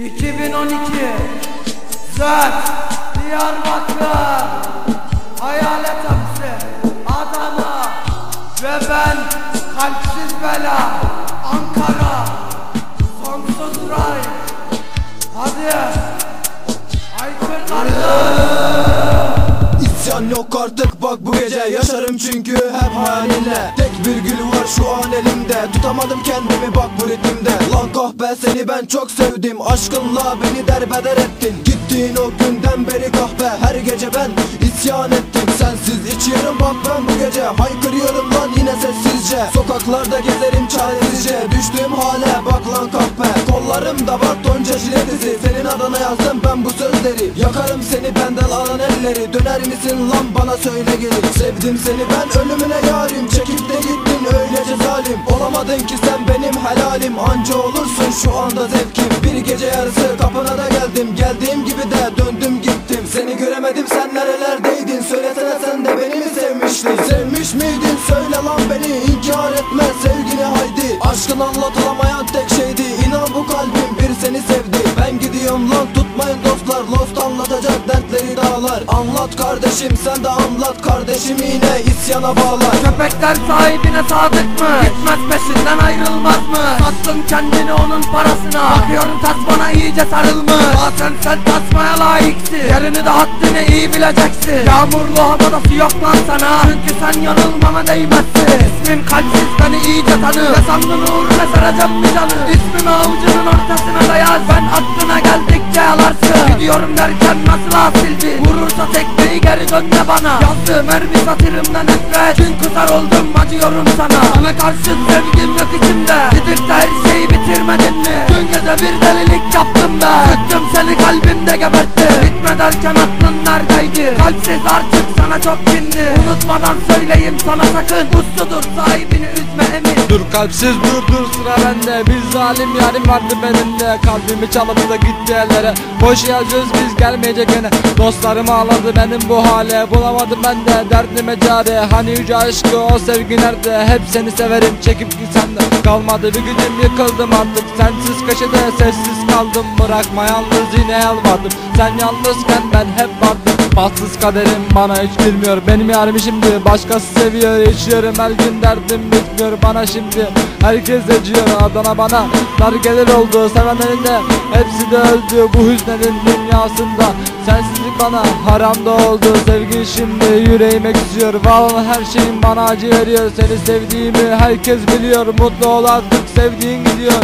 2012 Zöt Diyarbakır Hayalet hapsi Adana Ve ben Kalpsiz bela İsyan yok artık bak bu gece Yaşarım çünkü hep hayalinle Tek bir gül var şu an elimde. Tutamadım kendimi bak bu ritimde Lan kahpe seni ben çok sevdim. Aşkınla beni derbeder ettin. Gittiğin o günden beri kahpe Her gece ben isyan ettim. Sensiz içiyorum bak ben bu gece Haykırıyorum lan yine sessizce. Sokaklarda gezerim çaresizce. Düştüğüm hale bak lan kahpe Kollarımda var tonca jilet izi. Senin adına yazdım ben bu sözleri. Yakarım seni benden alan elleri. Döner misin lan bana söyle gelin Sevdim seni ben ölümüne yarim. Çekip de gittin öylece zalim. Olamadın ki sen benim helalim. Anca olursun şu anda zevkim. Bir gece yarısı kapına da geldim. Geldiğim gibi de döndüm gittim. Seni göremedim sen nerelerdeydin? Söylesene sen de beni mi sevmiştin? Sevmiş miydin? Söyle lan beni inkar etme sevgini haydi. Aşkın anlatılamayan tek İnan bu kalbim bir seni sevdi. Ben gidiyorum lan dostlar Lost anlatacak dertleri dağlar. Anlat kardeşim sen de anlat Kardeşim yine isyana bağlar. Köpekler sahibine sadık mı? Gitmez peşinden ayrılmaz mı? Sattın kendini onun parasına. Bakıyorum tasmana iyice sarılmış. Zaten sen tasmaya layıksın. Yerini de haddini iyi bileceksin. Yağmurlu havada su yok lan sana. Çünkü sen yanılmama değmezsin. İsmim kalpsiz beni iyice tanı. Ve sandın uğruna saracağım bir canı? İsmimi avucunun ortasına da yaz Ben aklına geldikçe Gidiyorum derken nasıl asildi Vurursa tekmeyi geri dönme bana. Yazdığım her bir satırımda nefret Çünkü kusar oldum acıyorum sana. Sana karşı sevgim yok içimde. Gidip de her şeyi bitirmedin mi? Dün gece bir delilik yaptım ben. Sıktım seni kalbimde geberttim Bitme derken aklın neredeydi? Kalpsiz artık sana çok kinli Unutmadan söyleyeyim sana sakın. Usludur sahibini üzme emin. Dur kalpsiz dur dur sıra bende. Bir zalim yarim vardı benimle Kalbimi çalıp da gitti ellere. Boş yazıyoruz biz gelmeyecek gene. Dostlarım ağladı benim bu hale. Bulamadım ben de derdime çare Hani yüce aşkı o sevgi nerede? Hep seni severim çekip gitsen de Kalmadı. Bir gücüm yıkıldım artık. Sensiz köşede sessiz kaldım. Bırakma yalnız yine yalvardım. Sen yalnızken ben hep vardım. Bahtsız kaderim bana hiç bilmiyor Benim yarim şimdi başkası seviyor. İçiyorum her gün derdim bitmiyor. Bana şimdi Herkes acıyor. Adana bana Dar gelir oldu. Sevenlerin de Hepsi de öldü. Bu hüznenin dünyasında Sensizlik bana haram da oldu Sevgi. Şimdi yüreğime küsüyor. Vallahi her şeyin bana acı veriyor. Seni sevdiğimi herkes biliyor. Mutlu ol artık sevdiğin gidiyor